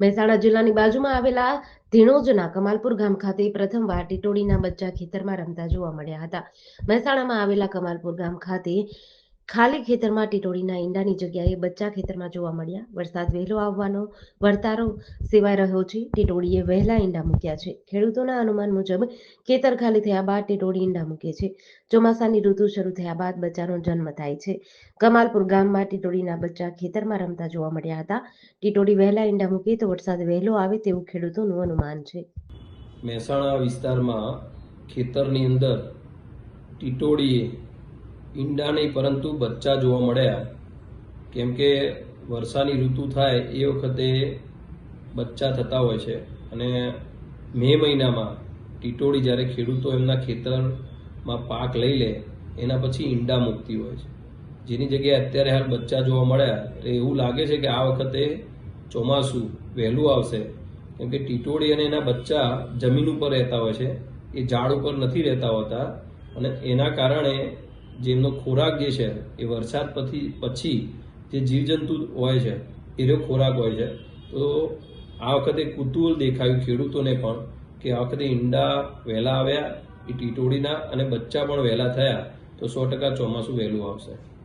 મહેસાણા જિલ્લાની બાજુમાં આવેલા ધીણોજના કમાલપુર ગામ ખાતે પ્રથમવાર ટીટોડીના બચ્ચા ખેતરમાં રમતા જોવા મળ્યા હતા. મહેસાણામાં આવેલા કમાલપુર ગામ ખાતે ખાલી ખેતરમાં ટીટોળીના ઈંડાની જગ્યાએ બચ્ચા ખેતરમાં જોવા મળ્યા. વરસાદ વહેલો આવવાનો વર્તારો સેવાય રહ્યો છે. ટીટોળીએ વહેલા ઈંડા મૂક્યા છે. ખેડૂતોના અનુમાન મુજબ ખેતર ખાલી થયા બાદ ટીટોળી ઈંડા મૂકે છે. ચોમાસાની ઋતુ શરૂ થયા બાદ બચ્ચાનો જન્મ થાય છે. કમાલપુર ગામમાં ટીટોળીના બચ્ચા ખેતરમાં રમતા જોવા મળ્યા હતા. ટીટોડી વહેલા ઈંડા મૂકે તો વરસાદ વહેલો આવે તેવું ખેડૂતોનું અનુમાન છે. મહેસાણા વિસ્તારમાં ખેતરની અંદર ટીટોડીએ ઈંડા નહીં, પરંતુ બચ્ચા જોવા મળ્યા. કેમ કે વર્ષાની ઋતુ થાય એ વખતે બચ્ચા થતા હોય છે. અને મે મહિનામાં ટીટોડી જ્યારે ખેડૂતો એમના ખેતરમાં પાક લઈ લે, એના પછી ઈંડા મૂકતી હોય છે. જેની જગ્યાએ અત્યારે હાલ બચ્ચા જોવા મળ્યા, એટલે એવું લાગે છે કે આ વખતે ચોમાસું વહેલું આવશે. કેમ કે ટીટોડી અને એના બચ્ચા જમીન ઉપર રહેતા હોય છે. એ ઝાડ ઉપર નથી રહેતા હોતા. અને એના કારણે જેમનો ખોરાક જે છે, એ વરસાદ પછી પછી જે જીવજંતુ હોય છે, એનો ખોરાક હોય છે. તો આ વખતે કુતૂહલ દેખાયું ખેડૂતોને પણ કે આ વખતે ઈંડા વહેલા આવ્યા એ ટીટોડીના અને બચ્ચા પણ વહેલા થયા, તો સો ટકા ચોમાસું વહેલું આવશે.